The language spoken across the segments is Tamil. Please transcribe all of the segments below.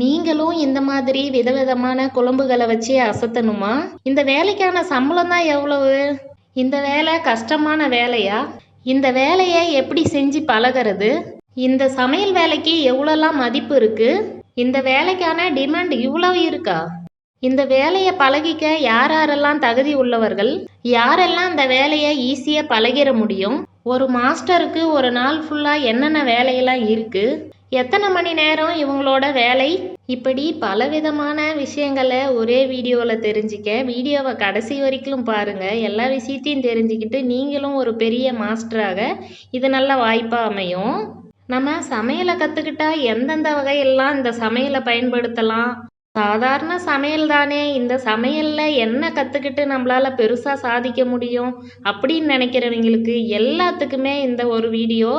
நீங்களும் இந்த மாதிரி விதவிதமான குழம்புகளை வச்சு அசத்தணுமா? இந்த வேலைக்கான சம்பளம் தான் எவ்வளவு? இந்த வேலை கஷ்டமான வேலையா? இந்த வேலையை எப்படி செஞ்சு பழகிறது? இந்த சமையல் வேலைக்கு எவ்வளோலாம் மதிப்பு இருக்கு? இந்த வேலைக்கான டிமாண்ட் இவ்வளவு இருக்கா? இந்த வேலையை பழகிக்க யார் யாரெல்லாம் தகுதி உள்ளவர்கள்? யாரெல்லாம் இந்த வேலையை ஈஸியாக பழகிட முடியும்? ஒரு மாஸ்டருக்கு ஒரு நாள் ஃபுல்லாக என்னென்ன வேலையெல்லாம் இருக்குது எத்தனை மணி நேரம் இவங்களோட வேலை? இப்படி பலவிதமான விஷயங்களை ஒரே வீடியோவில் தெரிஞ்சுக்க வீடியோவை கடைசி வரைக்கும் பாருங்கள் எல்லா விஷயத்தையும் தெரிஞ்சுக்கிட்டு நீங்களும் ஒரு பெரிய மாஸ்டராக இது நல்ல வாய்ப்பாக அமையும். நம்ம சமையலை கற்றுக்கிட்டா எந்தெந்த வகையெல்லாம் இந்த சமையலை பயன்படுத்தலாம்? சாதாரண சமையல் தானே. இந்த சமையலில் என்ன கற்றுக்கிட்டு நம்மளால் பெருசாக சாதிக்க முடியும் அப்படின்னு நினைக்கிறவங்களுக்கு எல்லாத்துக்குமே இந்த ஒரு வீடியோ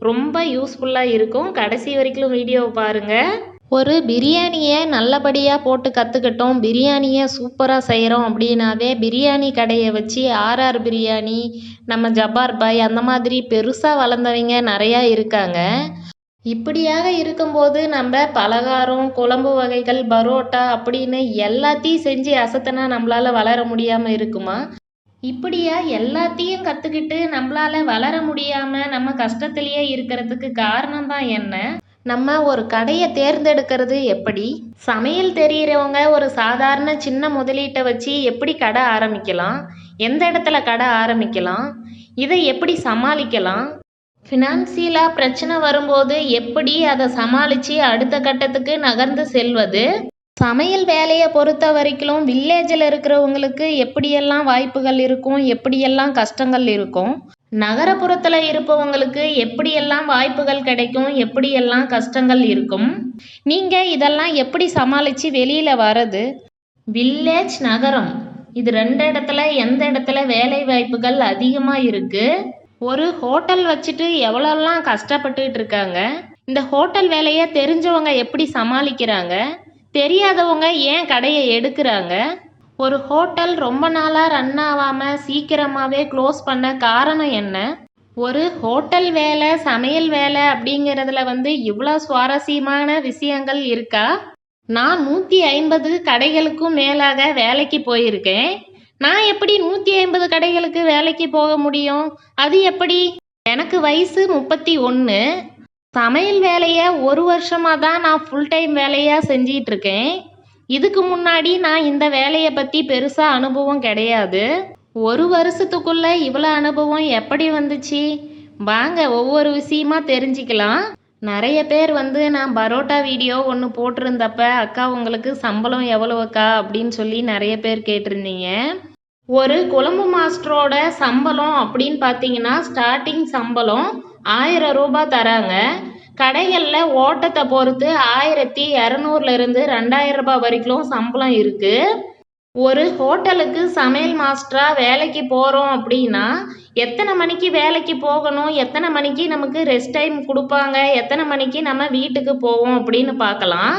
ரொம்ப யூஸ்ஃபுல்லாக இருக்கும். கடைசி வரைக்கும் வீடியோவை பாருங்கள் ஒரு பிரியாணியை நல்லபடியாக போட்டு கற்றுக்கிட்டோம் பிரியாணியை சூப்பராக செய்கிறோம் அப்படின்னாவே பிரியாணி கடையை வச்சு ஆர்ஆர் பிரியாணி நம்ம ஜப்பார் பாய் அந்த மாதிரி பெருசாக வளர்ந்தவங்க நிறையா இருக்காங்க. இப்படியாக இருக்கும்போது நம்ம பலகாரம் குழம்பு வகைகள் பரோட்டா அப்படின்னு எல்லாத்தையும் செஞ்சு அசத்தினா நம்மளால் வளர முடியாமல் இருக்குமா? இப்படியா எல்லாத்தையும் கற்றுக்கிட்டு நம்மளால வளர முடியாமல் நம்ம கஷ்டத்திலேயே இருக்கிறதுக்கு காரணம் தான் என்ன? நம்ம ஒரு கடையை தேர்ந்தெடுக்கிறது எப்படி? சமையல் தெரிகிறவங்க ஒரு சாதாரண சின்ன முதலீட்டை வச்சு எப்படி கடை ஆரம்பிக்கலாம்? எந்த இடத்துல கடை ஆரம்பிக்கலாம்? இதை எப்படி சமாளிக்கலாம்? ஃபினான்சியலாக பிரச்சனை வரும்போது எப்படி அதை சமாளித்து அடுத்த கட்டத்துக்கு நகர்ந்து செல்வது? சமையல் வேலையை பொறுத்த வரைக்கும் வில்லேஜில் இருக்கிறவங்களுக்கு எப்படியெல்லாம் வாய்ப்புகள் இருக்கும் எப்படியெல்லாம் கஷ்டங்கள் இருக்கும் நகரப்புறத்தில் இருப்பவங்களுக்கு எப்படியெல்லாம் வாய்ப்புகள் கிடைக்கும் எப்படியெல்லாம் கஷ்டங்கள் இருக்கும் நீங்கள் இதெல்லாம் எப்படி சமாளித்து வெளியில் வர்றது? வில்லேஜ் நகரம் இது ரெண்டு இடத்துல எந்த இடத்துல வேலை வாய்ப்புகள் அதிகமாக இருக்குது ஒரு ஹோட்டல் வச்சுட்டு எவ்வளோலாம் கஷ்டப்பட்டுக்கிட்டு இருக்காங்க? இந்த ஹோட்டல் வேலையை தெரிஞ்சவங்க எப்படி சமாளிக்கிறாங்க? தெரியாதவங்க ஏன் கடையை எடுக்கிறாங்க? ஒரு ஹோட்டல் ரொம்ப நாளாக ரன் ஆகாமல் சீக்கிரமாகவே க்ளோஸ் பண்ண காரணம் என்ன? ஒரு ஹோட்டல் வேலை சமையல் வேலை அப்படிங்கிறதுல வந்து இவ்வளோ சுவாரஸ்யமான விஷயங்கள் இருக்கா? நான் நூற்றி ஐம்பது கடைகளுக்கும் மேலாக வேலைக்கு போயிருக்கேன். நான் எப்படி நூற்றி ஐம்பது கடைகளுக்கு வேலைக்கு போக முடியும்? அது எப்படி? எனக்கு வயசு முப்பத்தி ஒன்று சமையல் வேலையை ஒரு வருஷமாக தான் நான் ஃபுல் டைம் வேலையாக செஞ்சிகிட்ருக்கேன் இதுக்கு முன்னாடி நான் இந்த வேலையை பற்றி பெருசாக அனுபவம் கிடையாது. ஒரு வருஷத்துக்குள்ளே இவ்வளோ அனுபவம் எப்படி வந்துச்சு? வாங்க ஒவ்வொரு விஷயமா தெரிஞ்சுக்கலாம். நிறைய பேர் வந்து நான் பரோட்டா வீடியோ ஒன்று போட்டிருந்தப்ப அக்கா உங்களுக்கு சம்பளம் எவ்வளோ அக்கா அப்படின்னு சொல்லி நிறைய பேர் கேட்டிருந்தீங்க. ஒரு குழம்பு மாஸ்டரோட சம்பளம் அப்படின்னு பார்த்தீங்கன்னா ஸ்டார்டிங் சம்பளம் ஆயிரம் ரூபாய் தராங்க. கடைகளில் ஓட்டத்தை பொறுத்து ஆயிரத்தி இரநூறுலேருந்து ரெண்டாயிரம் ரூபாய் வரைக்கும் சம்பளம் இருக்குது ஒரு ஹோட்டலுக்கு சமையல் மாஸ்டராக வேலைக்கு போகிறோம் அப்படின்னா எத்தனை மணிக்கு வேலைக்கு போகணும்? எத்தனை மணிக்கு நமக்கு ரெஸ்ட் டைம் கொடுப்பாங்க? எத்தனை மணிக்கு நம்ம வீட்டுக்கு போவோம் அப்படின்னு பார்க்கலாம்.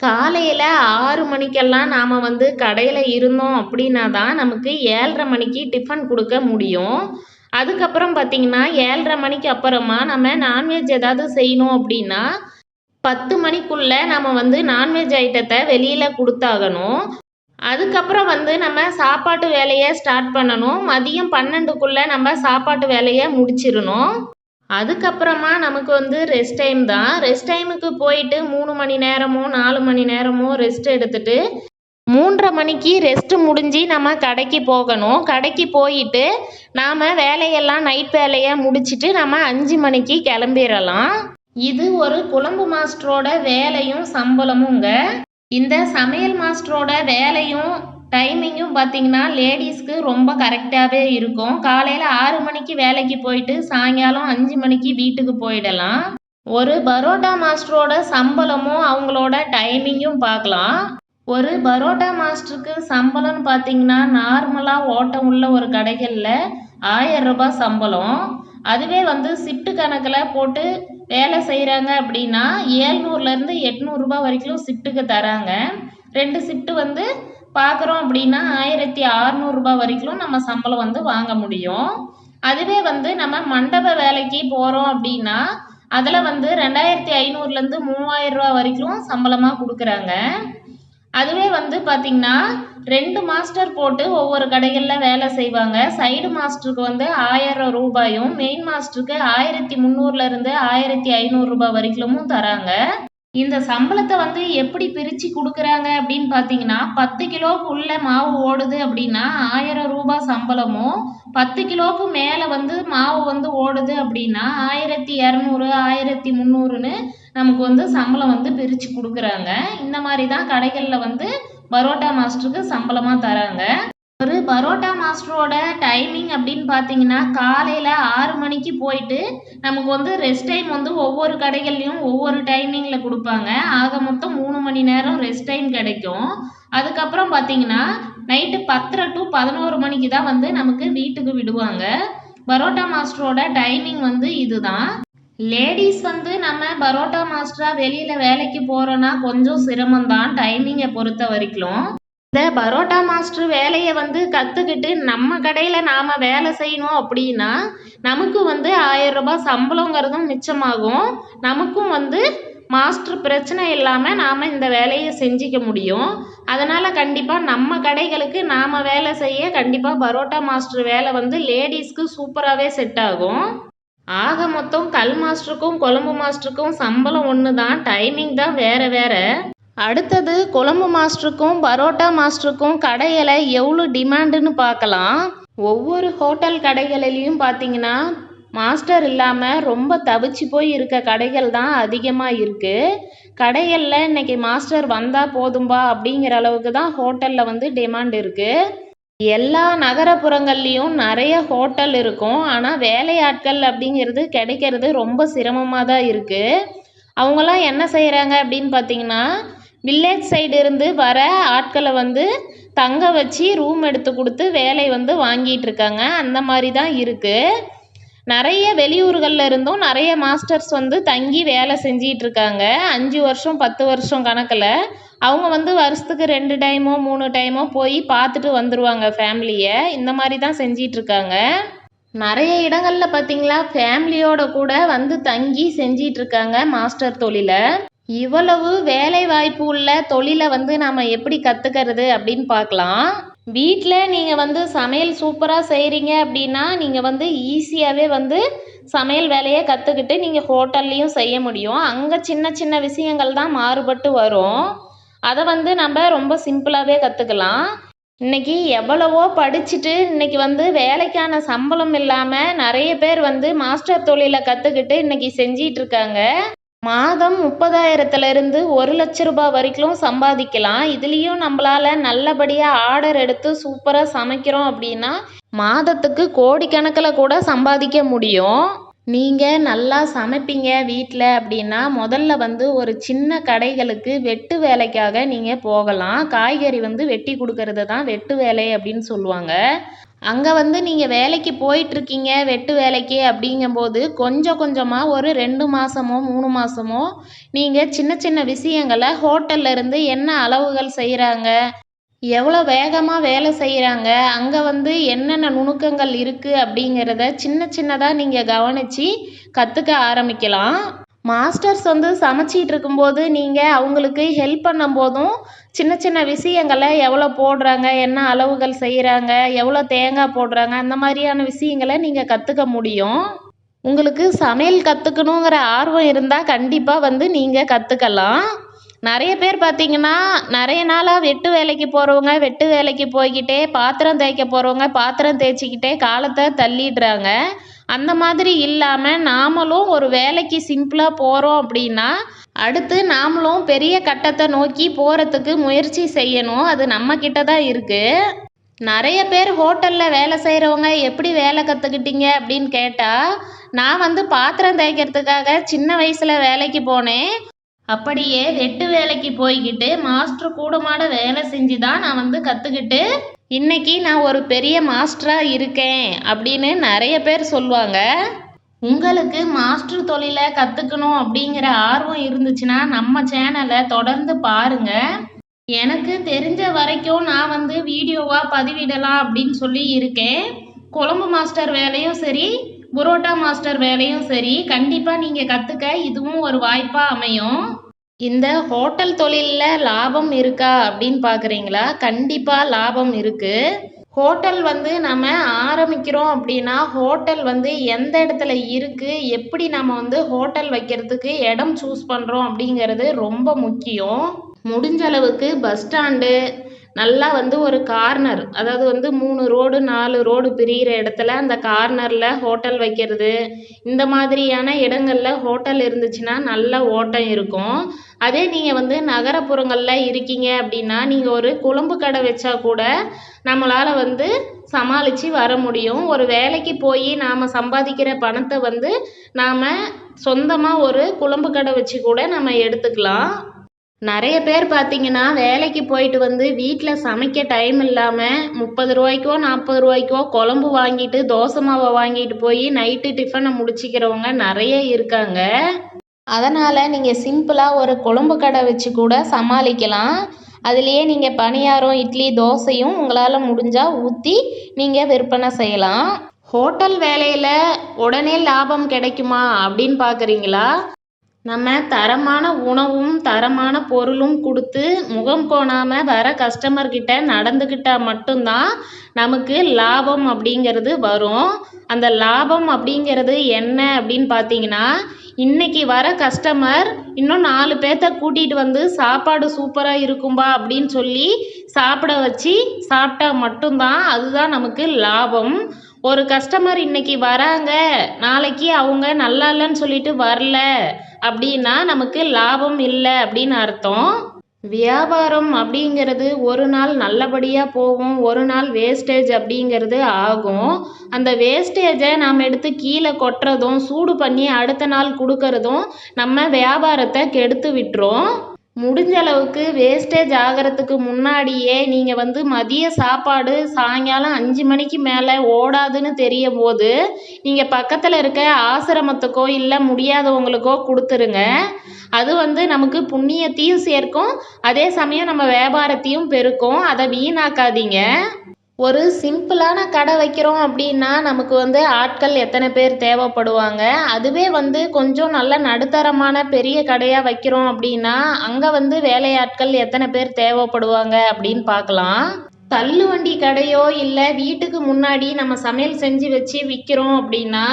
காலையில் ஆறு மணிக்கெல்லாம் நாம் வந்து கடையில் இருந்தோம் அப்படின்னா தான் நமக்கு ஏழரை மணிக்கு டிஃபன் கொடுக்க முடியும். அதுக்கப்புறம் பார்த்திங்கன்னா ஏழரை மணிக்கு அப்புறமா நம்ம நான்வெஜ் ஏதாவது செய்யணும் அப்படின்னா பத்து மணிக்குள்ளே நம்ம வந்து நான்வெஜ் ஐட்டத்தை வெளியில் கொடுத்தாகணும். அதுக்கப்புறம் வந்து நம்ம சாப்பாட்டு வேலையை ஸ்டார்ட் பண்ணணும். மதியம் பன்னெண்டுக்குள்ளே நம்ம சாப்பாட்டு வேலையை முடிச்சிடணும். அதுக்கப்புறமா நமக்கு வந்து ரெஸ்ட் டைம் தான். ரெஸ்ட் டைமுக்கு போயிட்டு மூணு மணி நேரமோ நாலு மணி நேரமோ ரெஸ்ட் எடுத்துட்டு மூன்றரை மணிக்கு ரெஸ்ட்டு முடிஞ்சு நம்ம கடைக்கு போகணும். கடைக்கு போயிட்டு நாம் வேலையெல்லாம் நைட் வேலையை முடிச்சுட்டு நம்ம அஞ்சு மணிக்கு கிளம்பிடலாம். இது ஒரு குழம்பு மாஸ்டரோட வேலையும் சம்பளமுங்க. இந்த சமையல் மாஸ்டரோட வேலையும் டைமிங்கும் பார்த்திங்கன்னா லேடிஸ்க்கு ரொம்ப கரெக்டாகவே இருக்கும். காலையில் ஆறு மணிக்கு வேலைக்கு போயிட்டு சாயங்காலம் அஞ்சு மணிக்கு வீட்டுக்கு போயிடலாம். ஒரு பரோட்டா மாஸ்டரோட சம்பளமும் அவங்களோட டைமிங்கும் பார்க்கலாம். ஒரு பரோட்டா மாஸ்டருக்கு சம்பளம்னு பார்த்தீங்கன்னா நார்மலாக ஓட்டம் உள்ள ஒரு கடைகளில் ஆயிரம் ரூபாய் சம்பளம். அதுவே வந்து ஷிஃப்ட்டு கணக்கில் போட்டு வேலை செய்கிறாங்க அப்படின்னா ஏழ்நூறுலேருந்து எட்நூறுரூபா வரைக்கும் ஷிஃப்ட்டுக்கு தராங்க. ரெண்டு ஷிஃப்ட்டு வந்து பார்க்குறோம் அப்படின்னா ஆயிரத்தி அறநூறுபா வரைக்கும் நம்ம சம்பளம் வந்து வாங்க முடியும். அதுவே வந்து நம்ம மண்டப வேலைக்கு போகிறோம் அப்படின்னா அதில் வந்து ரெண்டாயிரத்தி ஐநூறுலேருந்து மூவாயிரம் ரூபா வரைக்கும் சம்பளமாக கொடுக்குறாங்க. அதுவே வந்து பார்த்திங்கன்னா ரெண்டு மாஸ்டர் போட்டு ஒவ்வொரு கடைகளில் வேலை செய்வாங்க. சைடு மாஸ்டருக்கு வந்து ஆயிரம் ரூபாயும் மெயின் மாஸ்டருக்கு ஆயிரத்தி முந்நூறுலேருந்து ஆயிரத்தி ஐநூறுரூபா வரைக்கும் தராங்க. இந்த சம்பளத்தை வந்து எப்படி பிரித்து கொடுக்குறாங்க அப்படின்னு பார்த்தீங்கன்னா பத்து கிலோவுக்குள்ளே மாவு ஓடுது அப்படின்னா ஆயிரம் ரூபாய் சம்பளமும் பத்து கிலோவுக்கு மேலே வந்து மாவு வந்து ஓடுது அப்படின்னா ஆயிரத்தி இரநூறு ஆயிரத்தி முந்நூறுன்னு நமக்கு வந்து சம்பளம் வந்து பிரித்து கொடுக்குறாங்க. இந்த மாதிரி தான் கடைகளில் வந்து பரோட்டா மாஸ்டருக்கு சம்பளமாக தராங்க. ஒரு பரோட்டா மாஸ்டரோட டைமிங் அப்படின்னு பார்த்தீங்கன்னா காலையில் ஆறு மணிக்கு போயிட்டு நமக்கு வந்து ரெஸ்ட் டைம் வந்து ஒவ்வொரு கடைகள்லையும் ஒவ்வொரு டைமிங்கில் கொடுப்பாங்க. ஆக மொத்தம் மூணு மணி நேரம் ரெஸ்ட் டைம் கிடைக்கும். அதுக்கப்புறம் பார்த்தீங்கன்னா நைட்டு பத்தரை டு பதினோரு மணிக்கு தான் வந்து நமக்கு வீட்டுக்கு விடுவாங்க. பரோட்டா மாஸ்டரோட டைமிங் வந்து இதுதான். லேடிஸ் வந்து நம்ம பரோட்டா மாஸ்டராக வெளியில் வேலைக்கு போகிறோன்னா கொஞ்சம் சிரமம்தான் டைமிங்கை பொறுத்த வரைக்கும். இந்த பரோட்டா மாஸ்டர் வேலையை வந்து கற்றுக்கிட்டு நம்ம கடையில் நாம் வேலை செய்யணும் அப்படின்னா நமக்கு வந்து ஆயிரம் ரூபாய் சம்பளங்கிறதும் மிச்சமாகும். நமக்கும் வந்து மாஸ்டர் பிரச்சனை இல்லாமல் நாம் இந்த வேலையை செஞ்சிக்க முடியும். அதனால் கண்டிப்பாக நம்ம கடைகளுக்கு நாம் வேலை செய்ய கண்டிப்பாக பரோட்டா மாஸ்டர் வேலை வந்து லேடிஸ்க்கு சூப்பராகவே செட் ஆகும். ஆக மொத்தம் கல் மாஸ்டருக்கும் குழம்பு மாஸ்டருக்கும் சம்பளம் ஒன்று தான் டைமிங் தான் வேறு வேறு. அடுத்தது குழம்பு மாஸ்டருக்கும் பரோட்டா மாஸ்டருக்கும் கடையில் எவ்வளோ டிமாண்டுன்னு பார்க்கலாம். ஒவ்வொரு ஹோட்டல் கடைகளிலையும் பார்த்தீங்கன்னா மாஸ்டர் இல்லாமல் ரொம்ப தவிச்சு போய் இருக்க கடைகள் தான் அதிகமாக இருக்குது கடைகளில் இன்னைக்கு மாஸ்டர் வந்தால் போதும்பா அப்படிங்கிற அளவுக்கு தான் ஹோட்டலில் வந்து டிமாண்ட் இருக்குது எல்லா நகரப்புறங்கள்லேயும் நிறைய ஹோட்டல் இருக்கும். ஆனால் வேலையாட்கள் அப்படிங்கிறது கிடைக்கிறது ரொம்ப சிரமமாக தான் இருக்குது அவங்களாம் என்ன செய்கிறாங்க அப்படின்னு பார்த்தீங்கன்னா வில்லேஜ் சைடு இருந்து வர ஆட்களை வந்து தங்க வச்சு ரூம் எடுத்து கொடுத்து வேலை வந்து வாங்கிட்டு இருக்காங்க. அந்த மாதிரி தான் இருக்குது நிறைய வெளியூர்களில் இருந்தும் நிறைய மாஸ்டர்ஸ் வந்து தங்கி வேலை செஞ்சிகிட்ருக்காங்க அஞ்சு வருஷம் பத்து வருஷம் கணக்கில். அவங்க வந்து வருஷத்துக்கு ரெண்டு டைமோ மூணு டைமோ போய் பார்த்துட்டு வந்துடுவாங்க ஃபேமிலியை இந்த மாதிரி தான் செஞ்சிகிட்ருக்காங்க நிறைய இடங்களில் பார்த்தீங்களா ஃபேமிலியோட கூட வந்து தங்கி செஞ்சிகிட்ருக்காங்க மாஸ்டர் தொழிலை. இவ்வளவு வேலை வாய்ப்பு உள்ள தொழிலை வந்து நாம் எப்படி கற்றுக்கிறது அப்படின்னு பார்க்கலாம். வீட்டில் நீங்கள் வந்து சமையல் சூப்பராக செய்கிறீங்க அப்படின்னா நீங்கள் வந்து ஈஸியாகவே வந்து சமையல் வேலையை கற்றுக்கிட்டு நீங்கள் ஹோட்டல்லையும் செய்ய முடியும். அங்கே சின்ன சின்ன விஷயங்கள் தான் மாறுபட்டு வரும். அதை வந்து நம்ம ரொம்ப சிம்பிளாகவே கற்றுக்கலாம் இன்றைக்கி எவ்வளவோ படிச்சுட்டு இன்றைக்கி வந்து வேலைக்கான சம்பளம் இல்லாமல் நிறைய பேர் வந்து மாஸ்டர் தொழிலை கற்றுக்கிட்டு இன்றைக்கி செஞ்சிகிட்ருக்காங்க மாதம் முப்பதாயிரத்துல இருந்து ஒரு லட்ச ரூபாய் வரைக்கும் சம்பாதிக்கலாம். இதுலேயும் நம்மளால நல்லபடியாக ஆர்டர் எடுத்து சூப்பராக சமைக்கிறோம் அப்படின்னா மாதத்துக்கு கோடிக்கணக்கில் கூட சம்பாதிக்க முடியும். நீங்கள் நல்லா சமைப்பீங்க வீட்டில் அப்படின்னா முதல்ல வந்து ஒரு சின்ன கடைகளுக்கு வெட்டு வேலைக்காக நீங்கள் போகலாம். காய்கறி வந்து வெட்டி கொடுக்கறது தான் வெட்டு வேலை அப்படின்னு சொல்லுவாங்க. அங்கே வந்து நீங்கள் வேலைக்கு போயிட்டுருக்கீங்க வெட்டு வேலைக்கு அப்படிங்கும்போது கொஞ்சம் கொஞ்சமாக ஒரு ரெண்டு மாதமோ மூணு மாதமோ நீங்கள் சின்ன சின்ன விஷயங்களை ஹோட்டல்லேருந்து என்ன அளவுகள் செய்கிறாங்க எவ்வளோ வேகமாக வேலை செய்கிறாங்க அங்கே வந்து என்னென்ன நுணுக்கங்கள் இருக்குது அப்படிங்கிறத சின்ன சின்னதாக நீங்கள் கவனித்து கற்றுக்க ஆரம்பிக்கலாம். மாஸ்டர்ஸ் வந்து சமைச்சிட்டு இருக்கும்போது நீங்கள் அவங்களுக்கு ஹெல்ப் பண்ணும்போதும் சின்ன சின்ன விஷயங்களை எவ்வளோ போடுறாங்க என்ன அளவுகள் செய்கிறாங்க எவ்வளோ தேங்காய் போடுறாங்க அந்த மாதிரியான விஷயங்களை நீங்கள் கற்றுக்க முடியும். உங்களுக்கு சமையல் கற்றுக்கணுங்கிற ஆர்வம் இருந்தால் கண்டிப்பாக வந்து நீங்கள் கற்றுக்கலாம் நிறைய பேர் பார்த்தீங்கன்னா நிறைய நாளாக வெட்டு வேலைக்கு போகிறவங்க வெட்டு வேலைக்கு போய்க்கிட்டே பாத்திரம் தேய்க்க போகிறவங்க பாத்திரம் தேய்ச்சிக்கிட்டே காலத்தை தள்ளிடுறாங்க. அந்த மாதிரி இல்லாமல் நாமளும் ஒரு வேலைக்கு சிம்பிளாக போகிறோம் அப்படின்னா அடுத்து நாமளும் பெரிய கட்டத்தை நோக்கி போகிறதுக்கு முயற்சி செய்யணும். அது நம்மக்கிட்ட தான் இருக்குது நிறைய பேர் ஹோட்டலில் வேலை செய்கிறவங்க எப்படி வேலை கற்றுக்கிட்டீங்க அப்படின்னு கேட்டால் நான் வந்து பாத்திரம் தேய்க்கிறதுக்காக சின்ன வயசில் வேலைக்கு போனேன். அப்படியே வெட்டு வேலைக்கு போய்கிட்டு மாஸ்டர் கூடமாட வேலை செஞ்சு தான் நான் வந்து கற்றுக்கிட்டு இன்னைக்கு நான் ஒரு பெரிய மாஸ்டராக இருக்கேன் அப்படின்னு நிறைய பேர் சொல்லுவாங்க. உங்களுக்கு மாஸ்டர் தொழிலை கற்றுக்கணும் அப்படிங்கிற ஆர்வம் இருந்துச்சுன்னா நம்ம சேனலை தொடர்ந்து பாருங்க. எனக்கு தெரிஞ்ச வரைக்கும் நான் வந்து வீடியோவாக பதிவிடலாம் அப்படின்னு சொல்லி இருக்கேன். குழம்பு மாஸ்டர் வேலையும் சரி புரோட்டா மாஸ்டர் வேலையும் சரி கண்டிப்பாக நீங்கள் கற்றுக்க இதுவும் ஒரு வாய்ப்பாக அமையும். இந்த ஹோட்டல் தொழிலில் லாபம் இருக்கா அப்படின்னு பார்க்குறீங்களா கண்டிப்பாக லாபம் இருக்குது ஹோட்டல் வந்து நம்ம ஆரம்பிக்கிறோம் அப்படின்னா ஹோட்டல் வந்து எந்த இடத்துல இருக்குது எப்படி நம்ம வந்து ஹோட்டல் வைக்கிறதுக்கு இடம் சூஸ் பண்ணுறோம் அப்படிங்கிறது ரொம்ப முக்கியம். முடிஞ்ச அளவுக்கு பஸ் ஸ்டாண்டு நல்லா வந்து ஒரு கார்னர் அதாவது வந்து மூணு ரோடு நாலு ரோடு பிரிகிற இடத்துல அந்த கார்னரில் ஹோட்டல் வைக்கிறது இந்த மாதிரியான இடங்களில் ஹோட்டல் இருந்துச்சுன்னா நல்ல ஓட்டம் இருக்கும். அதே நீங்கள் வந்து நகரப்புறங்களில் இருக்கீங்க அப்படின்னா நீங்கள் ஒரு குழம்பு கடை வச்சா கூட நம்மளால் வந்து சமாளித்து வர முடியும். ஒரு வேலைக்கு போய் நாம் சம்பாதிக்கிற பணத்தை வந்து நாம் சொந்தமாக ஒரு குழம்பு கடை வச்சு கூட நம்ம எடுத்துக்கலாம். நிறைய பேர் பார்த்தீங்கன்னா வேலைக்கு போயிட்டு வந்து வீட்டில் சமைக்க டைம் இல்லாமல் முப்பது ரூபாய்க்கோ நாற்பது ரூபாய்க்கோ குழம்பு வாங்கிட்டு தோசை மாவை வாங்கிட்டு போய் நைட்டு டிஃபனை முடிச்சிக்கிறவங்க நிறைய இருக்காங்க. அதனால் நீங்கள் சிம்பிளாக ஒரு குழம்பு கடை வச்சு கூட சமாளிக்கலாம். அதுலேயே நீங்கள் பணியாரம் இட்லி தோசையும் உங்களால் முடிஞ்சால் ஊற்றி நீங்கள் விற்பனை செய்யலாம். ஹோட்டல் வேலையில் உடனே லாபம் கிடைக்குமா அப்படின்னு பார்க்குறீங்களா நம்ம தரமான உணவும் தரமான பொருளும் கொடுத்து முகம் கோணாமல் வர கஸ்டமர்கிட்ட நடந்துக்கிட்டால் மட்டும்தான் நமக்கு லாபம் அப்படிங்கிறது வரும். அந்த லாபம் அப்படிங்கிறது என்ன அப்படின்னு பார்த்தீங்கன்னா இன்னைக்கு வர கஸ்டமர் இன்னும் நாலு பேர்த்த கூட்டிகிட்டு வந்து சாப்பாடு சூப்பராக இருக்கும்பா அப்படின்னு சொல்லி சாப்பிட வச்சு சாப்பிட்டா மட்டும்தான் அதுதான் நமக்கு லாபம். ஒரு கஸ்டமர் இன்னைக்கு வராங்க நாளைக்கு அவங்க நல்லா இல்லைன்னு சொல்லிட்டு வரல அப்படின்னா நமக்கு லாபம் இல்லை அப்படின்னு அர்த்தம். வியாபாரம் அப்படிங்கிறது ஒரு நாள் நல்லபடியாக போகும் ஒரு நாள் வேஸ்டேஜ் அப்படிங்கிறது ஆகும். அந்த வேஸ்டேஜை நாம் எடுத்து கீழே கொட்டுறதும் சூடு பண்ணி அடுத்த நாள் கொடுக்கறதும் நம்ம வியாபாரத்தை கெடுத்து விட்டுரும். முடிஞ்ச அளவுக்கு வேஸ்டேஜ் ஆகிறதுக்கு முன்னாடியே நீங்கள் வந்து மதிய சாப்பாடு சாயங்காலம் அஞ்சு மணிக்கு மேலே ஓடாதுன்னு தெரியும் போது நீங்கள் பக்கத்தில் இருக்க ஆசிரமத்துக்கோ இல்லை முடியாதவங்களுக்கோ கொடுத்துருங்க. அது வந்து நமக்கு புண்ணியத்தையும் சேர்க்கும். அதே சமயம் நம்ம வியாபாரத்தையும் பெருக்கும். அதை வீணாக்காதீங்க. ஒரு சிம்பிளான கடை வைக்கிறோம் அப்படின்னா நமக்கு வந்து ஆட்கள் எத்தனை பேர் தேவைப்படுவாங்க? அதுவே வந்து கொஞ்சம் நல்ல நடுத்தரமான பெரிய கடையாக வைக்கிறோம் அப்படின்னா அங்கே வந்து வேலையாட்கள் எத்தனை பேர் தேவைப்படுவாங்க அப்படின்னு பார்க்கலாம். தள்ளுவண்டி கடையோ இல்லை வீட்டுக்கு முன்னாடி நம்ம சமையல் செஞ்சு வச்சு விற்கிறோம் அப்படின்னா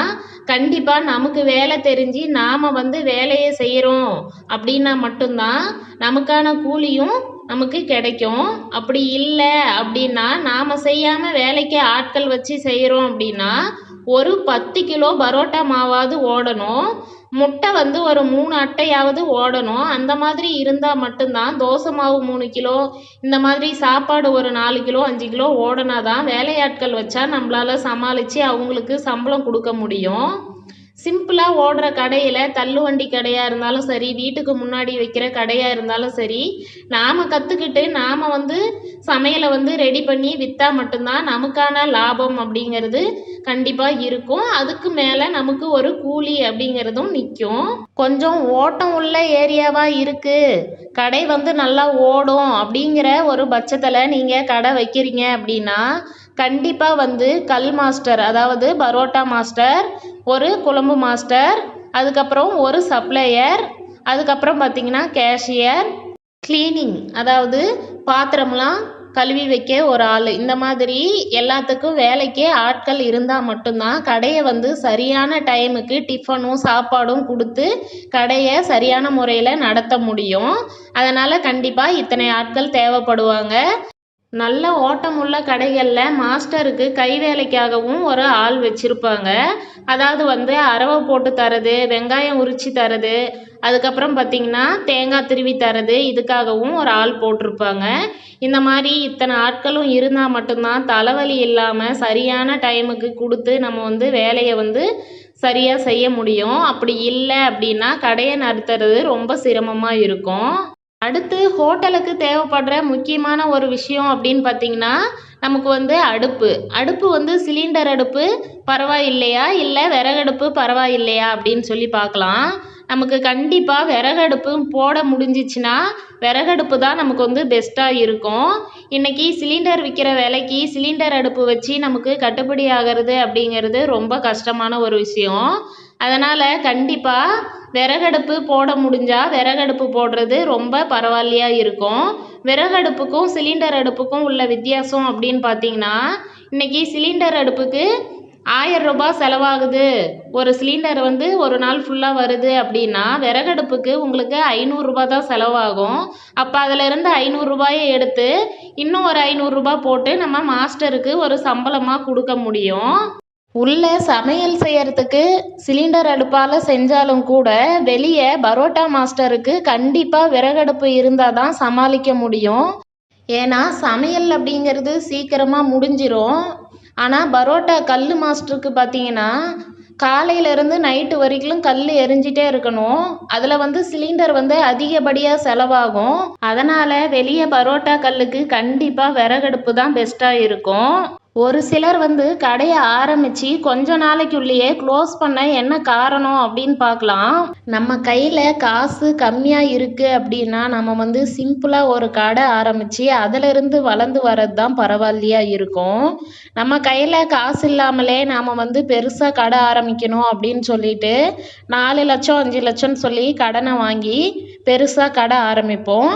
கண்டிப்பாக நமக்கு வேலை தெரிஞ்சு நாம் வந்து வேலையை செய்கிறோம் அப்படின்னா மட்டும்தான் நமக்கான கூலியும் நமக்கு கிடைக்கும். அப்படி இல்லை அப்படின்னா நாம் செய்யாமல் வேலைக்கு ஆட்கள் வச்சு செய்கிறோம் அப்படின்னா ஒரு பத்து கிலோ பரோட்டா மாவாவது ஓடணும். முட்டை வந்து ஒரு மூணு அட்டையாவது ஓடணும். அந்த மாதிரி இருந்தால் மட்டும்தான் தோசை மாவு மூணு கிலோ இந்த மாதிரி சாப்பாடு ஒரு நாலு கிலோ அஞ்சு கிலோ ஓடினா தான் வேலையாட்கள் வச்சா நம்மளால் சமாளித்து அவங்களுக்கு சம்பளம் கொடுக்க முடியும். சிம்பிளாக ஓடுற கடையில் தள்ளுவண்டி கடையாக இருந்தாலும் சரி வீட்டுக்கு முன்னாடி வைக்கிற கடையாக இருந்தாலும் சரி நாம் கற்றுக்கிட்டு நாம் வந்து சமையலை வந்து ரெடி பண்ணி விற்றா மட்டும்தான் நமக்கான லாபம் அப்படிங்கிறது கண்டிப்பாக இருக்கும். அதுக்கு மேலே நமக்கு ஒரு கூலி அப்படிங்கிறதும் நிற்கும் கொஞ்சம் ஓட்டம் உள்ள ஏரியாவாக இருக்குது கடை வந்து நல்லா ஓடும் அப்படிங்கிற ஒரு பட்சத்தில் நீங்கள் கடை வைக்கிறீங்க அப்படின்னா கண்டிப்பாக வந்து கல் மாஸ்டர் அதாவது பரோட்டா மாஸ்டர் ஒரு குழம்பு மாஸ்டர் அதுக்கப்புறம் ஒரு சப்ளையர் அதுக்கப்புறம் பார்த்தீங்கன்னா கேஷியர் க்ளீனிங் அதாவது பாத்திரம்லாம் கழுவி வைக்க ஒரு ஆள். இந்த மாதிரி எல்லாத்துக்கும் வேலைக்கே ஆட்கள் இருந்தால் மட்டும்தான் கடையை வந்து சரியான டைமுக்கு டிஃபனும் சாப்பாடும் கொடுத்து கடையை சரியான முறையில் நடத்த முடியும். அதனால் கண்டிப்பாக இத்தனை ஆட்கள் தேவைப்படுவாங்க. நல்ல ஓட்டமுள்ள கடைகளில் மாஸ்டருக்கு கை வேலைக்காகவும் ஒரு ஆள் வச்சுருப்பாங்க. அதாவது வந்து அரவை போட்டு தரது வெங்காயம் உரித்து தரது அதுக்கப்புறம் பார்த்திங்கன்னா தேங்காய் திருவி தரது இதுக்காகவும் ஒரு ஆள் போட்டிருப்பாங்க. இந்த மாதிரி இத்தனை ஆட்களும் இருந்தால் மட்டும்தான் தலைவலி இல்லாமல் சரியான டைமுக்கு கொடுத்து நம்ம வந்து வேலையை வந்து சரியாக செய்ய முடியும். அப்படி இல்லை அப்படின்னா கடையை நடத்துறது ரொம்ப சிரமமாக இருக்கும். அடுத்து ஹோட்டலுக்கு தேவைப்படுற முக்கியமான ஒரு விஷயம் அப்படின்னு பார்த்தீங்கன்னா நமக்கு வந்து அடுப்பு. அடுப்பு வந்து சிலிண்டர் அடுப்பு பரவாயில்லையா? இல்லை விறகடுப்பு பரவாயில்லையா? அப்படின்னு சொல்லி பார்க்கலாம். நமக்கு கண்டிப்பாக விறகடுப்பு போட முடிஞ்சிச்சுன்னா விறகடுப்பு தான் நமக்கு வந்து பெஸ்ட்டாக இருக்கும். இன்றைக்கி சிலிண்டர் விற்கிற விலைக்கு சிலிண்டர் அடுப்பு வச்சு நமக்கு கட்டுப்படி ஆகிறது அப்படிங்கிறது ரொம்ப கஷ்டமான ஒரு விஷயம். அதனால் கண்டிப்பாக விறகடுப்பு போட முடிஞ்சால் விறகடுப்பு போடுறது ரொம்ப பரவாயில்லையாக இருக்கும். விறகடுப்புக்கும் சிலிண்டர் அடுப்புக்கும் உள்ள வித்தியாசம் அப்படின்னு பார்த்தீங்கன்னா இன்றைக்கி சிலிண்டர் அடுப்புக்கு ஆயிரம் ரூபாய் செலவாகுது. ஒரு சிலிண்டர் வந்து ஒரு நாள் ஃபுல்லாக வருது அப்படின்னா விறகடுப்புக்கு உங்களுக்கு ஐநூறுரூபா தான் செலவாகும். அப்போ அதிலிருந்து ஐநூறுரூபாயை எடுத்து இன்னும் ஒரு ஐநூறுரூபா போட்டு நம்ம மாஸ்டருக்கு ஒரு சம்பளமாக கொடுக்க முடியும். உள்ளே சமையல் செய்யறதுக்கு சிலிண்டர் அடுப்பால் செஞ்சாலும் கூட வெளியே பரோட்டா மாஸ்டருக்கு கண்டிப்பாக விறகடுப்பு இருந்தால் தான் சமாளிக்க முடியும். ஏன்னா சமையல் அப்படிங்கிறது சீக்கிரமாக முடிஞ்சிரும். ஆனால் பரோட்டா கல் மாஸ்டருக்கு பார்த்தீங்கன்னா காலையிலேருந்து நைட்டு வரைக்கும் கல் எரிஞ்சிட்டே இருக்கணும். அதில் வந்து சிலிண்டர் வந்து அதிகப்படியாக செலவாகும். அதனால் வெளியே பரோட்டா கல்லுக்கு கண்டிப்பாக விறகடுப்பு தான் பெஸ்ட்டாக இருக்கும். ஒரு சிலர் வந்து கடையை ஆரம்பித்து கொஞ்ச நாளைக்குள்ளேயே க்ளோஸ் பண்ண என்ன காரணம் அப்படின்னு பார்க்கலாம். நம்ம கையில் காசு கம்மியாக இருக்குது அப்படின்னா நம்ம வந்து சிம்பிளாக ஒரு கடை ஆரம்பித்து அதிலிருந்து வளர்ந்து வர்றது தான் பரவாயில்லையா இருக்கும். நம்ம கையில் காசு இல்லாமலே நாம் வந்து பெருசாக கடை ஆரம்பிக்கணும் அப்படின்னு சொல்லிட்டு நாலு லட்சம் அஞ்சு லட்சம்னு சொல்லி கடனை வாங்கி பெருசாக கடை ஆரம்பிப்போம்.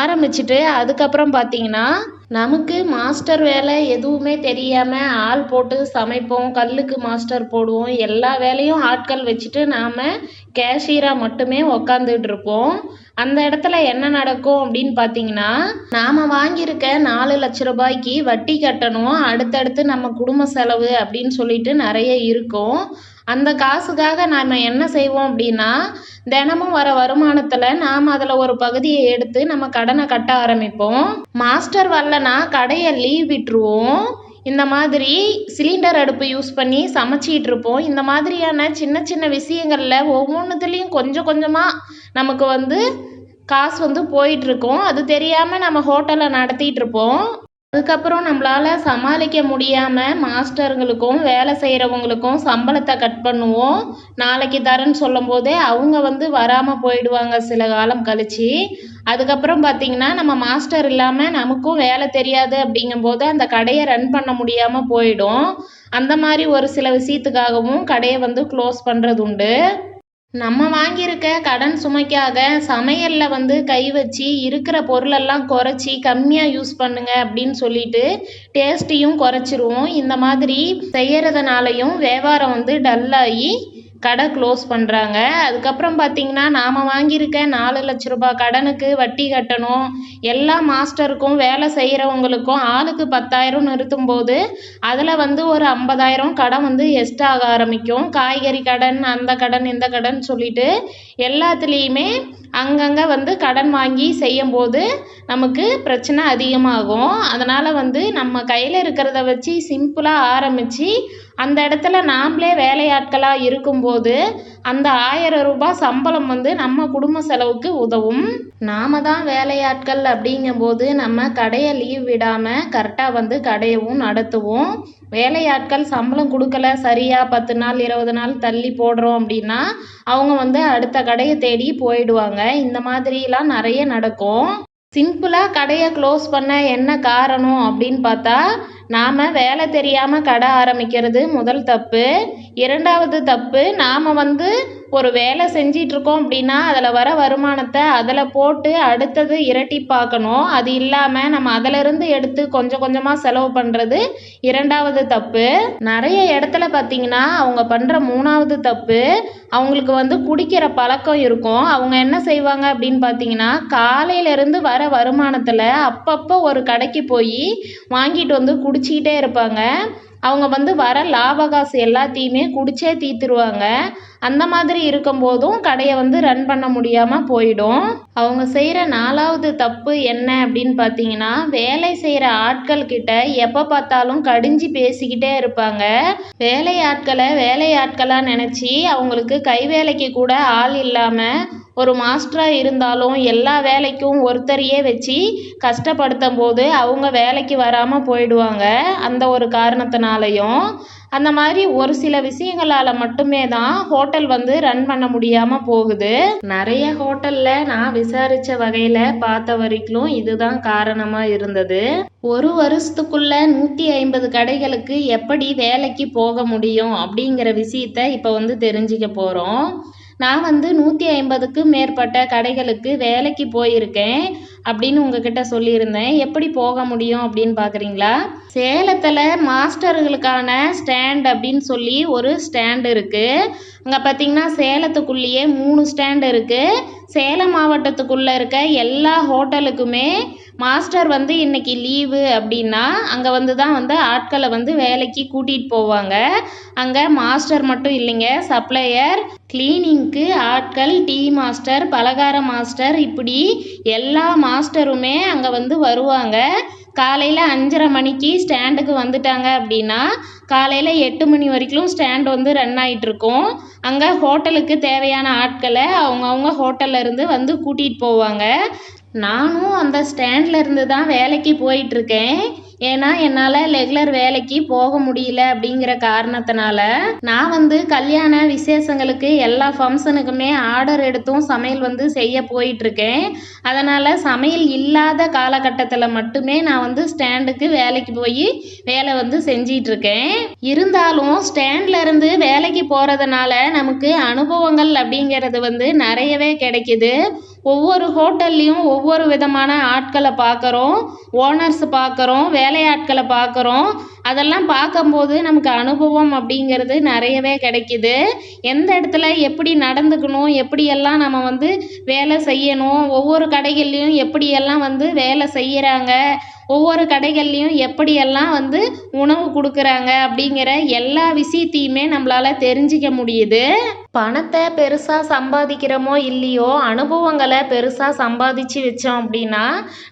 ஆரம்பிச்சுட்டு அதுக்கப்புறம் பார்த்தீங்கன்னா நமக்கு மாஸ்டர் வேலை எதுவுமே தெரியாமல் ஆள் போட்டு சமைப்போம் கல்லுக்கு மாஸ்டர் போடுவோம். எல்லா வேலையும் ஆட்கள் வச்சுட்டு நாம் கேஷியராக மட்டுமே உக்காந்துட்டு இருப்போம். அந்த இடத்துல என்ன நடக்கும் அப்படின்னு பார்த்தீங்கன்னா நாம் வாங்கியிருக்க நாலு லட்ச ரூபாய்க்கு வட்டி கட்டணும் அடுத்தடுத்து நம்ம குடும்ப செலவு அப்படின்னு சொல்லிட்டு நிறைய இருக்கும். அந்த காசுக்காக நாம் என்ன செய்வோம் அப்படின்னா தினமும் வர வருமானத்தில் நாம் அதில் ஒரு பகுதியை எடுத்து நம்ம கடனை கட்ட ஆரம்பிப்போம். மாஸ்டர் வரலனா கடையை லீவ் விட்டுருவோம். இந்த மாதிரி சிலிண்டர் அடுப்பு யூஸ் பண்ணி சமைச்சிட்டு இருப்போம் இந்த மாதிரியான சின்ன சின்ன விஷயங்களில் ஒவ்வொன்றுத்துலேயும் கொஞ்சம் கொஞ்சமாக நமக்கு வந்து காசு வந்து போயிட்டுருக்கும். அது தெரியாமல் நம்ம ஹோட்டலை நடத்திட்டு இருப்போம் அதுக்கப்புறம் நம்மளால் சமாளிக்க முடியாமல் மாஸ்டருங்களுக்கும் வேலை செய்கிறவங்களுக்கும் சம்பளத்தை கட் பண்ணுவோம். நாளைக்கு தரேன்னு சொல்லும் போதே அவங்க வந்து வராமல் போயிடுவாங்க சில காலம் கழித்து அதுக்கப்புறம் பார்த்திங்கன்னா நம்ம மாஸ்டர் இல்லாமல் நமக்கும் வேலை தெரியாது அப்படிங்கும்போது அந்த கடையை ரன் பண்ண முடியாமல் போயிடும். அந்த மாதிரி ஒரு சில விஷயத்துக்காகவும் கடையை வந்து க்ளோஸ் பண்ணுறது உண்டு. நம்ம வாங்கியிருக்க கடன் சுமைக்காக சமையலில் வந்து கை வச்சு இருக்கிற பொருளெல்லாம் குறைச்சி கம்மியாக யூஸ் பண்ணுங்க அப்படின்னு சொல்லிட்டு டேஸ்ட்டையும் குறைச்சிருவோம். இந்த மாதிரி செய்கிறதுனாலையும் வியாபாரம் வந்து டல்லாகி கடை க்ளோஸ் பண்ணுறாங்க அதுக்கப்புறம் பார்த்திங்கன்னா நாம் வாங்கியிருக்க நாலு லட்ச ரூபாய் கடனுக்கு வட்டி கட்டணும். எல்லா மாஸ்டருக்கும் வேலை செய்கிறவங்களுக்கும் ஆளுக்கு பத்தாயிரம் நிறுத்தும் போது அதில் வந்து ஒரு ஐம்பதாயிரம் கடன் வந்து எஸ்ட் ஆக ஆரம்பிக்கும். காய்கறி கடன் அந்த கடன் இந்த கடன் சொல்லிட்டு எல்லாத்துலேயுமே அங்கங்கே வந்து கடன் வாங்கி செய்யும்போது நமக்கு பிரச்சனை அதிகமாகும். அதனால் வந்து நம்ம கையில் இருக்கிறத வச்சு சிம்பிளாக ஆரம்பித்து அந்த இடத்துல நாம்ளே வேலையாட்களாக இருக்கும்போது அந்த ஆயிரம் ரூபாய் சம்பளம் வந்து நம்ம குடும்ப செலவுக்கு உதவும். நாம தான் வேலையாட்கள் அப்படிங்கும்போது நம்ம கடையை லீவ் விடாமல் கரெக்டாக வந்து கடையவும் நடத்துவோம். வேலையாட்கள் சம்பளம் கொடுக்கல சரியாக பத்து நாள் இருபது நாள் தள்ளி போடுறோம் அப்படின்னா அவங்க வந்து அடுத்த கடையை தேடி போயிடுவாங்க. இந்த மாதிரிலாம் நிறைய நடக்கும். சிம்பிளாக கடையை க்ளோஸ் பண்ண என்ன காரணம் அப்படின்னு பார்த்தா நாம் வேலை தெரியாமல் கடை ஆரம்பிக்கிறது முதல் தப்பு. இரண்டாவது தப்பு நாம் வந்து ஒரு வேலை செஞ்சிகிட்ருக்கோம் அப்படின்னா அதில் வர வருமானத்தை அதில் போட்டு அடுத்தது இரட்டிப்பாக்கணும் அது இல்லாமல் நம்ம அதிலிருந்து எடுத்து கொஞ்சம் கொஞ்சமாக செலவு பண்ணுறது இரண்டாவது தப்பு. நிறைய இடத்துல பார்த்தீங்கன்னா அவங்க பண்ணுற மூணாவது தப்பு அவங்களுக்கு வந்து குடிக்கிற பழக்கம் இருக்கும். அவங்க என்ன செய்வாங்க அப்படின்னு பார்த்தீங்கன்னா காலையிலேருந்து வர வருமானத்தில் அப்பப்போ ஒரு கடைக்கு போய் வாங்கிட்டு வந்து குடிச்சிக்கிட்டே இருப்பாங்க. அவங்க வந்து வர லாப காசு எல்லாத்தையுமே குடிச்சே தீர்த்துருவாங்க அந்த மாதிரி இருக்கும்போதும் கடையை வந்து ரன் பண்ண முடியாமல் போயிடும். அவங்க செய்கிற நாலாவது தப்பு என்ன அப்படின்னு பார்த்தீங்கன்னா வேலை செய்கிற ஆட்கள் கிட்ட எப்போ பார்த்தாலும் கடிஞ்சு பேசிக்கிட்டே இருப்பாங்க. வேலை ஆட்களை வேலை ஆட்களாக நினச்சி அவங்களுக்கு கை வேலைக்கு கூட ஆள் இல்லாமல் ஒரு மாஸ்டராக இருந்தாலும் எல்லா வேலைக்கும் ஒருத்தரையே வச்சு கஷ்டப்படுத்தும் போது அவங்க வேலைக்கு வராமல் போயிடுவாங்க. அந்த ஒரு காரணத்தினாலையும். அந்த மாதிரி ஒரு சில விஷயங்களால் மட்டுமே தான் ஹோட்டல் வந்து ரன் பண்ண முடியாமல் போகுது. நிறைய ஹோட்டலில் நான் விசாரித்த வகையில் பார்த்த வரைக்கும் இதுதான் காரணமாக இருந்தது. ஒரு வருஷத்துக்குள்ள நூற்றி ஐம்பது கடைகளுக்கு எப்படி வேலைக்கு போக முடியும் அப்படிங்கிற விஷயத்த இப்போ வந்து தெரிஞ்சுக்க போகிறோம் நான் வந்து நூற்றி ஐம்பதுக்கும் மேற்பட்ட கடைகளுக்கு வேலைக்கு போயிருக்கேன். அப்படின்னு உங்ககிட்ட சொல்லியிருந்தேன். எப்படி போக முடியும் அப்படின்னு பார்க்குறீங்களா சேலத்தில் மாஸ்டர்களுக்கான ஸ்டாண்ட் அப்படின்னு சொல்லி ஒரு ஸ்டாண்ட் இருக்குது அங்கே பார்த்தீங்கன்னா சேலத்துக்குள்ளேயே மூணு ஸ்டாண்ட் இருக்குது சேலம் மாவட்டத்துக்குள்ளே இருக்க எல்லா ஹோட்டலுக்குமே மாஸ்டர் வந்து இன்னைக்கு லீவு அப்படின்னா அங்கே வந்து தான் வந்து ஆட்களை வந்து வேலைக்கு கூட்டிகிட்டு போவாங்க. அங்கே மாஸ்டர் மட்டும் இல்லைங்க சப்ளையர் கிளீனிங்க்கு ஆட்கள் டீ மாஸ்டர் பலகார மாஸ்டர் இப்படி எல்லா மா மாஸ்டருமே அங்கே வந்து வருவாங்க. காலையில் அஞ்சரை மணிக்கு ஸ்டாண்டுக்கு வந்துட்டாங்க அப்படின்னா காலையில் எட்டு மணி வரைக்கும் ஸ்டாண்ட் வந்து ரன் ஆகிட்ருக்கும் அங்கே ஹோட்டலுக்கு தேவையான ஆட்களை அவங்கவுங்க ஹோட்டல்லேருந்து வந்து கூட்டிகிட்டு போவாங்க. நானும் அந்த ஸ்டாண்டில் இருந்து தான் வேலைக்கு போயிட்டுருக்கேன். ஏன்னா என்னால் ரெகுலர் வேலைக்கு போக முடியல அப்படிங்கிற காரணத்தினால நான் வந்து கல்யாண விசேஷங்களுக்கு எல்லா ஃபங்க்ஷனுக்குமே ஆர்டர் எடுத்தும் சமையல் வந்து செய்ய போயிட்டுருக்கேன். அதனால் சமையல் இல்லாத காலகட்டத்தில் மட்டுமே நான் வந்து ஸ்டாண்டுக்கு வேலைக்கு போய் வேலை வந்து செஞ்சிகிட்ருக்கேன் இருந்தாலும் ஸ்டாண்டில் இருந்து வேலைக்கு போகிறதுனால நமக்கு அனுபவங்கள் அப்படிங்கிறது வந்து நிறையவே கிடைக்குது. ஒவ்வொரு ஹோட்டல்லையும் ஒவ்வொரு விதமான ஆட்களை பார்க்குறோம் ஓனர்ஸ் பார்க்குறோம் வேலையாட்களை பார்க்குறோம். அதெல்லாம் பார்க்கும்போது நமக்கு அனுபவம் அப்படிங்கிறது நிறையவே கிடைக்கிது. எந்த இடத்துல எப்படி நடந்துக்கணும் எப்படியெல்லாம் நம்ம வந்து வேலை செய்யணும் ஒவ்வொரு கடைகள்லையும் எப்படியெல்லாம் வந்து வேலை செய்கிறாங்க ஒவ்வொரு கடைகள்லையும் எப்படியெல்லாம் வந்து உணவு கொடுக்குறாங்க அப்படிங்கிற எல்லா விஷயத்தையுமே நம்மளால் தெரிஞ்சிக்க முடியுது. பணத்தை பெருசாக சம்பாதிக்கிறோமோ இல்லையோ அனுபவங்களை பெருசாக சம்பாதிச்சு வச்சோம் அப்படின்னா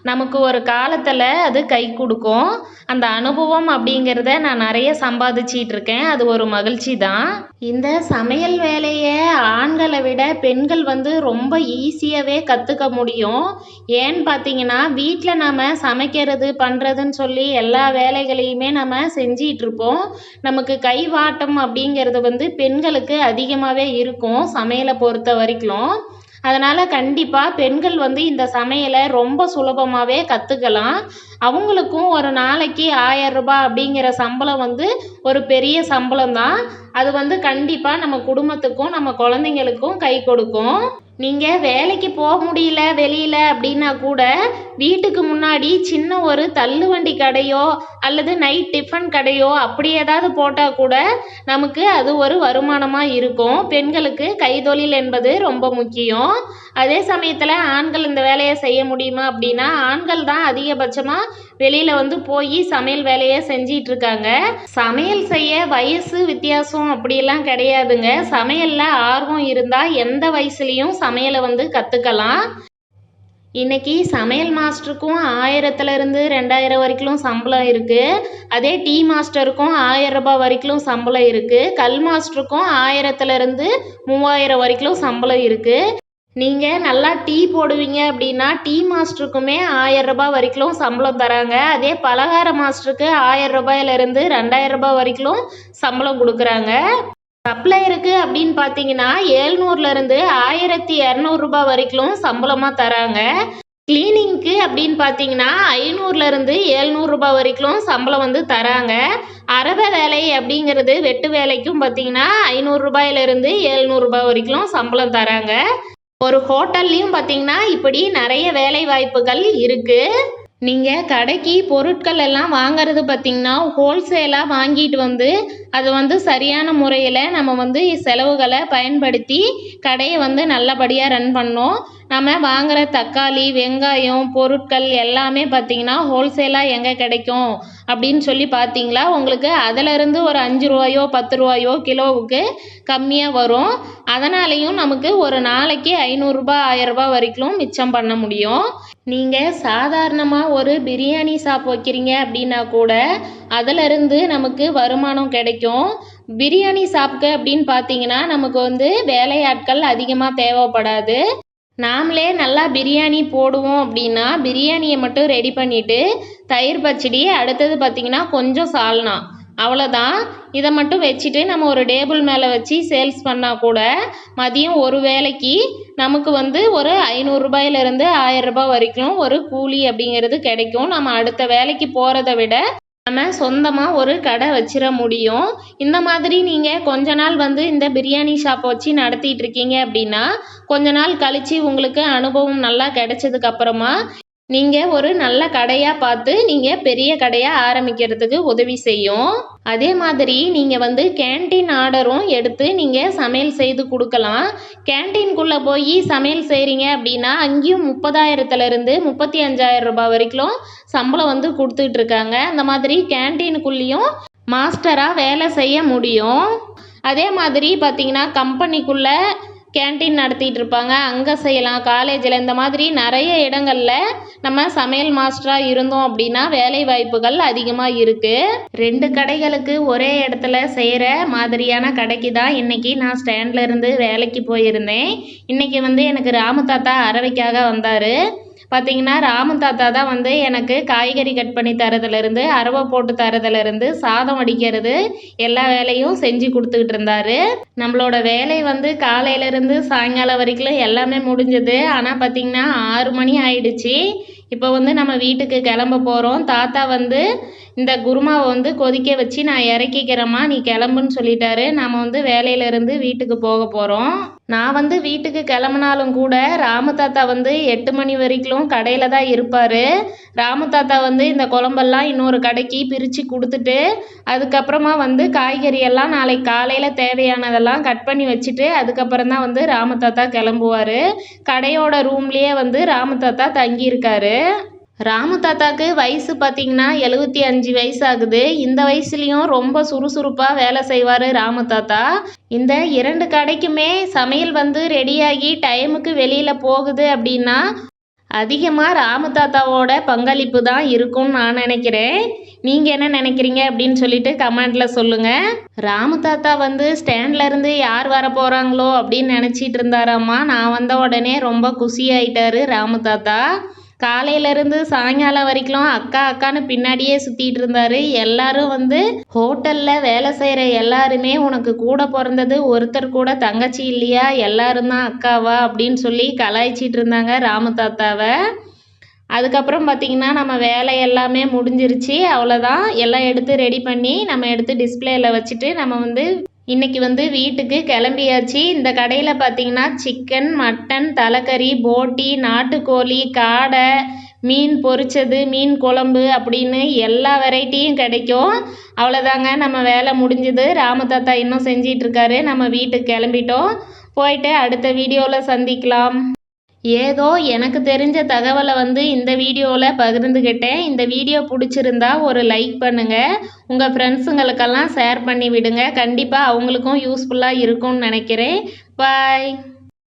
நமக்கு ஒரு காலத்தில் அது கை கொடுக்கும். அந்த அனுபவம் அப்படிங்கிறத நான் நிறைய சம்பாதிச்சிட்டு இருக்கேன். அது ஒரு மகிழ்ச்சி தான். இந்த சமையல் வேலையை ஆண்களை விட பெண்கள் வந்து ரொம்ப ஈஸியாகவே கற்றுக்க முடியும். ஏன்னு பார்த்தீங்கன்னா வீட்டில் நம்ம சமைக்கிறது பண்ணுறதுன்னு சொல்லி எல்லா வேலைகளையுமே நம்ம செஞ்சிட்டு இருப்போம் நமக்கு கைவாட்டம் அப்படிங்கிறது வந்து பெண்களுக்கு அதிகமாகவே இருக்கும் சமையலை பொறுத்த வரைக்கும். அதனால் கண்டிப்பாக பெண்கள் வந்து இந்த சமையலை ரொம்ப சுலபமாகவே கற்றுக்கலாம் அவங்களுக்கும் ஒரு நாளைக்கு ஆயிரம் ரூபாய் அப்படிங்கிற சம்பளம் வந்து ஒரு பெரிய சம்பளம் தான் அது வந்து கண்டிப்பாக நம்ம குடும்பத்துக்கும் நம்ம குழந்தைங்களுக்கும் கை கொடுக்கும். நீங்கள் வேலைக்கு போக முடியல வெளியில் அப்படின்னா கூட வீட்டுக்கு முன்னாடி சின்ன ஒரு தள்ளுவண்டி கடையோ அல்லது நைட் டிஃபன் கடையோ அப்படி ஏதாவது போட்டால் கூட நமக்கு அது ஒரு வருமானமாக இருக்கும். பெண்களுக்கு கைத்தொழில் என்பது ரொம்ப முக்கியம். அதே சமயத்தில் ஆண்கள் இந்த வேலையை செய்ய முடியுமா அப்படின்னா ஆண்கள் தான் அதிகபட்சமாக வெளியில் வந்து போய் சமையல் வேலையை செஞ்சிட்டு இருக்காங்க சமையல் செய்ய வயசு வித்தியாசம் அப்படியெல்லாம் கிடையாதுங்க. சமையலில் ஆர்வம் இருந்தால் எந்த வயசுலேயும் சமையலை வந்து கற்றுக்கலாம் இன்னைக்கு சமையல் மாஸ்டருக்கும் ஆயிரத்துலேருந்து ரெண்டாயிரம் வரைக்கும் சம்பளம் இருக்குது அதே டீ மாஸ்டருக்கும் ஆயிரம் ரூபாய் வரைக்கும் சம்பளம் இருக்குது கல் மாஸ்டருக்கும் ஆயிரத்துலேருந்து மூவாயிரம் வரைக்கும் சம்பளம் இருக்குது நீங்கள் நல்லா டீ போடுவீங்க அப்படின்னா டீ மாஸ்டருக்குமே ஆயிரம் ரூபாய் வரைக்கும் சம்பளம் தராங்க. அதே பலகார மாஸ்டருக்கு ஆயிரம் ரூபாயிலிருந்து ரெண்டாயிரம் ரூபாய் வரைக்கும் சம்பளம் கொடுக்குறாங்க. சப்ளையருக்கு அப்படின்னு பார்த்தீங்கன்னா ஏழ்நூறுலேருந்து ஆயிரத்தி இரநூறுபா வரைக்கும் சம்பளமாக தராங்க. கிளீனிங்க்கு அப்படின்னு பார்த்தீங்கன்னா ஐநூறுலேருந்து ஏழ்நூறுபா வரைக்கும் சம்பளம் வந்து தராங்க. அரப வேலை அப்படிங்கிறது வெட்டு வேலைக்கும் பார்த்தீங்கன்னா ஐநூறுரூபாயிலிருந்து ஏழ்நூறுபா வரைக்கும் சம்பளம் தராங்க. ஒரு ஹோட்டல்லையும் பார்த்தீங்கன்னா இப்படி நிறைய வேலை வாய்ப்புகள் இருக்குது நீங்கள் கடைக்கு பொருட்கள் எல்லாம் வாங்குறது பார்த்தீங்கன்னா ஹோல்சேலாக வாங்கிட்டு வந்து அதை வந்து சரியான முறையில் நம்ம வந்து செலவுகளை பயன்படுத்தி கடையை வந்து நல்லபடியாக ரன் பண்ணோம். நம்ம வாங்குகிற தக்காளி வெங்காயம் பொருட்கள் எல்லாமே பார்த்திங்கன்னா ஹோல்சேலாக எங்கே கிடைக்கும்? அப்படின்னு சொல்லி பார்த்தீங்களா உங்களுக்கு அதிலருந்து ஒரு அஞ்சு ரூபாயோ பத்து ரூபாயோ கிலோவுக்கு கம்மியாக வரும். அதனாலேயும் நமக்கு ஒரு நாளைக்கு ஐநூறுரூபா ஆயரரூபா வரைக்கும் மிச்சம் பண்ண முடியும். நீங்கள் சாதாரணமாக ஒரு பிரியாணி ஷாப் வைக்கிறீங்க அப்படின்னா கூட அதிலிருந்து நமக்கு வருமானம் கிடைக்கும். பிரியாணி ஷாப்புக்கு அப்படின்னு பார்த்தீங்கன்னா நமக்கு வந்து வேலையாட்கள் அதிகமாக தேவைப்படாது. நாமளே நல்லா பிரியாணி போடுவோம் அப்படின்னா பிரியாணியை மட்டும் ரெடி பண்ணிவிட்டு தயிர் பச்சடி அடுத்தது பார்த்திங்கன்னா கொஞ்சம் சால்னா. அவ்வளோதான் இதை மட்டும் வச்சுட்டு நம்ம ஒரு டேபிள் மேலே வச்சு சேல்ஸ் பண்ணால் கூட மதியம் ஒரு வேளைக்கு நமக்கு வந்து ஒரு ஐநூறுரூபாயிலேருந்து ரூபாய் வரைக்கும் ஒரு கூலி அப்படிங்கிறது கிடைக்கும். நம்ம அடுத்த வேலைக்கு போகிறத விட நம்ம சொந்தமாக ஒரு கடை வச்சிட முடியும். இந்த மாதிரி நீங்கள் கொஞ்ச நாள் வந்து இந்த பிரியாணி ஷாப்பை வச்சு நடத்திட்டு இருக்கீங்க அப்படின்னா கொஞ்ச நாள் கழித்து உங்களுக்கு அனுபவம் நல்லா கிடைச்சதுக்கு அப்புறமா நீங்கள் ஒரு நல்ல கடையாக பார்த்து நீங்கள் பெரிய கடையாக ஆரம்பிக்கிறதுக்கு உதவி செய்யும். அதே மாதிரி நீங்கள் வந்து கேன்டீன் ஆர்டரும் எடுத்து நீங்கள் சமையல் செய்து கொடுக்கலாம். கேன்டீனுக்குள்ளே போய் சமையல் செய்கிறீங்க அப்படின்னா அங்கேயும் முப்பதாயிரத்துலேருந்து முப்பத்தி அஞ்சாயிரம் ரூபாய் வரைக்கும் சம்பளம் வந்து கொடுத்துட்ருக்காங்க அந்த மாதிரி கேன்டீனுக்குள்ளேயும் மாஸ்டராக வேலை செய்ய முடியும். அதே மாதிரி பார்த்தீங்கன்னா கம்பெனிக்குள்ளே கேன்டீன் நடத்திட்டு இருப்பாங்க அங்கே செய்யலாம். காலேஜில் இந்த மாதிரி நிறைய இடங்களில் நம்ம சமையல் மாஸ்டராக இருந்தோம் அப்படின்னா வேலை வாய்ப்புகள் அதிகமாக இருக்குது ரெண்டு கடைகளுக்கு ஒரே இடத்துல செய்கிற மாதிரியான கடைக்கு தான் இன்றைக்கி நான் ஸ்டாண்ட்லேருந்து வேலைக்கு போயிருந்தேன். இன்றைக்கி வந்து எனக்கு ராமு தாத்தா அரவைக்காக வந்தார். பார்த்தீங்கன்னா ராமன் தாத்தா தான் வந்து எனக்கு காய்கறி கட் பண்ணி தரதுலேருந்து அரவை போட்டு தரதுலேருந்து சாதம் வடிக்கிறது எல்லா வேலையும் செஞ்சு கொடுத்துக்கிட்டு இருந்தார். நம்மளோட வேலை வந்து காலையிலேருந்து சாயங்காலம் வரைக்கும் எல்லாமே முடிஞ்சது. ஆனால் பார்த்தீங்கன்னா ஆறு மணி ஆயிடுச்சு. இப்போ வந்து நம்ம வீட்டுக்கு கிளம்ப போகிறோம் தாத்தா வந்து இந்த குருமாவை வந்து கொதிக்க வச்சு நான் இறக்கிக்கிறேம்மா நீ கிளம்புன்னு சொல்லிட்டாரு. நாம் வந்து வேலையிலேருந்து வீட்டுக்கு போக போகிறோம் நான் வந்து வீட்டுக்கு கிளம்புனாலும் கூட ராம தாத்தா வந்து எட்டு மணி வரைக்கும் கடையில் தான் இருப்பார். ராம தாத்தா வந்து இந்த குழம்பெல்லாம் இன்னொரு கடைக்கு பிரித்து கொடுத்துட்டு அதுக்கப்புறமா வந்து காய்கறி எல்லாம் நாளைக்கு காலையில் தேவையானதெல்லாம் கட் பண்ணி வச்சுட்டு அதுக்கப்புறம் தான் வந்து ராம தாத்தா கிளம்புவார். கடையோட ரூம்லேயே வந்து ராம தாத்தா தங்கியிருக்காரு. ராமு தாத்தாக்கு வயசு பார்த்திங்கன்னா எழுபத்தி அஞ்சு வயசு ஆகுது இந்த வயசுலேயும் ரொம்ப சுறுசுறுப்பாக வேலை செய்வார் ராமு தாத்தா. இந்த இரண்டு கடைக்குமே சமையல் வந்து ரெடியாகி டைமுக்கு வெளியில் போகுது அப்படின்னா அதிகமாக ராமு தாத்தாவோட பங்களிப்பு தான் இருக்கும்னு நான் நினைக்கிறேன். நீங்கள் என்ன நினைக்கிறீங்க அப்படின்னு சொல்லிட்டு கமெண்டில் சொல்லுங்கள் ராமு தாத்தா வந்து ஸ்டாண்ட்லேருந்து யார் வர போகிறாங்களோ அப்படின்னு நினச்சிட்டு இருந்தாராம்மா. நான் வந்த உடனே ரொம்ப குஷியாயிட்டாரு ராமு தாத்தா. காலையிலேருந்து சாயங்காலம் வரைக்கும் அக்கா அக்கான்னு பின்னாடியே சுற்றிட்டு இருந்தார். எல்லாரும் வந்து ஹோட்டலில் வேலை செய்கிற எல்லாருமே உனக்கு கூட பிறந்தது ஒருத்தர் கூட தங்கச்சி இல்லையா? எல்லாரும் தான் அக்காவா? அப்படின்னு சொல்லி கலாய்ச்சிட்டு இருந்தாங்க ராமு தாத்தாவை. அதுக்கப்புறம் பார்த்திங்கன்னா நம்ம வேலை எல்லாமே முடிஞ்சிருச்சு. அவ்வளோதான் எல்லாம் எடுத்து ரெடி பண்ணி நம்ம எடுத்து டிஸ்பிளேயில் வச்சுட்டு நம்ம வந்து இன்றைக்கி வந்து வீட்டுக்கு கிளம்பியாச்சு. இந்த கடையில் பார்த்தீங்கன்னா சிக்கன் மட்டன் தலைக்கறி போட்டி நாட்டுக்கோழி காடை மீன் பொரிச்சது மீன் குழம்பு அப்படின்னு எல்லா வெரைட்டியும் கிடைக்கும். அவ்வளோதாங்க நம்ம வேலை முடிஞ்சுது. ராமதாத்தா இன்னும் செஞ்சிட்ருக்காரு நம்ம வீட்டுக்கு கிளம்பிட்டோம். போயிட்டு அடுத்த வீடியோவில் சந்திக்கலாம். ஏதோ எனக்கு தெரிஞ்ச தகவலை வந்து இந்த வீடியோவில் பகிர்ந்துக்கிட்டேன் இந்த வீடியோ பிடிச்சிருந்தா ஒரு லைக் பண்ணுங்கள் உங்கள் ஃப்ரெண்ட்ஸுங்களுக்கெல்லாம் ஷேர் பண்ணி விடுங்க. கண்டிப்பாக அவங்களுக்கும் யூஸ்ஃபுல்லாக இருக்கும்னு நினைக்கிறேன். பாய்.